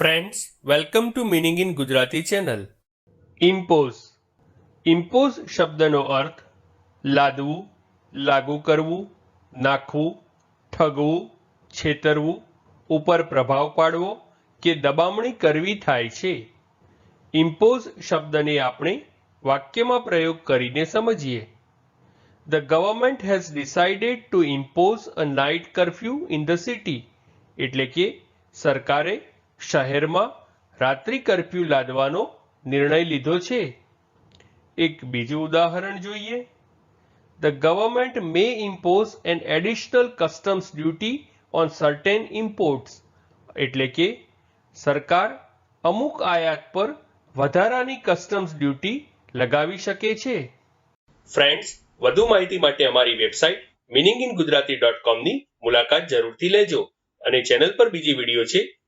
Friends welcome to meaning in Gujarati channel impose impose શબ્દનો અર્થ લાદવું લાગુ કરવું નાખવું ઠગવું છેતરવું ઉપર પ્રભાવ પાડવો કે દબામણી કરવી થાય છે ઇમ્પોઝ શબ્દને આપણે વાક્યમાં પ્રયોગ કરીને સમજીએ the government has decided to impose a night curfew in the city એટલે કે સરકારે શહેરમાં રાત્રિ કર્ફ્યુ લાદવાનો નિર્ણય લીધો છે. એક બીજું ઉદાહરણ જોઈએ. The government may impose an additional customs duty on certain imports એટલે કે સરકાર અમુક આયાત પર વધારાની કસ્ટમ્સ ડ્યુટી લગાવી શકે છે. ફ્રેન્ડ્સ વધુ માહિતી માટે અમારી website meaning in Gujarati dot કોમની મુલાકાત જરૂરથી લેજો અને ચેનલ પર બીજી વીડિયો છે